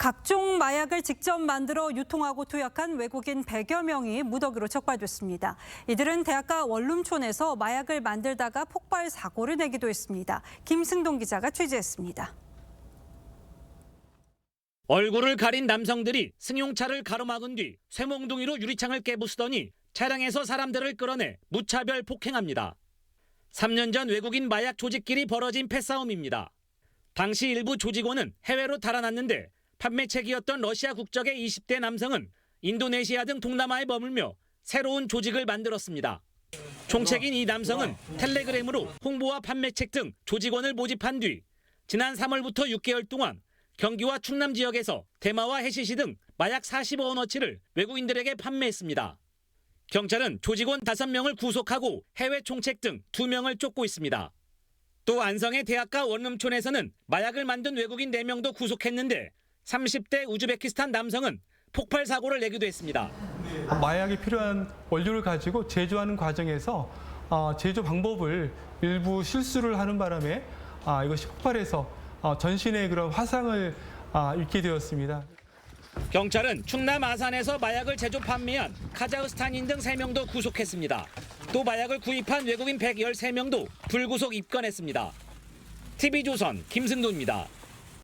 각종 마약을 직접 만들어 유통하고 투약한 외국인 100여 명이 무더기로 적발됐습니다. 이들은 대학가 원룸촌에서 마약을 만들다가 폭발 사고를 내기도 했습니다. 김승동 기자가 취재했습니다. 얼굴을 가린 남성들이 승용차를 가로막은 뒤 쇠몽둥이로 유리창을 깨부수더니 차량에서 사람들을 끌어내 무차별 폭행합니다. 3년 전 외국인 마약 조직끼리 벌어진 패싸움입니다. 당시 일부 조직원은 해외로 달아났는데 판매책이었던 러시아 국적의 20대 남성은 인도네시아 등 동남아에 머물며 새로운 조직을 만들었습니다. 총책인 이 남성은 텔레그램으로 홍보와 판매책 등 조직원을 모집한 뒤 지난 3월부터 6개월 동안 경기와 충남 지역에서 대마와 해시시 등 마약 45원어치를 외국인들에게 판매했습니다. 경찰은 조직원 5명을 구속하고 해외 총책 등 2명을 쫓고 있습니다. 또 안성의 대학가 원룸촌에서는 마약을 만든 외국인 4명도 구속했는데 30대 우즈베키스탄 남성은 폭발 사고를 내기도 했습니다. 마약이 필요한 원료를 가지고 제조하는 과정에서 어, 제조 방법을 일부 실수를 하는 바람에 아, 이것이 폭발해서 어, 전신에 그런 화상을 아, 입게 되었습니다. 경찰은 충남 아산에서 마약을 제조 판매한 카자흐스탄인 등 3명도 구속했습니다. 또 마약을 구입한 외국인 113명도 불구속 입건했습니다. TV조선 김승도입니다.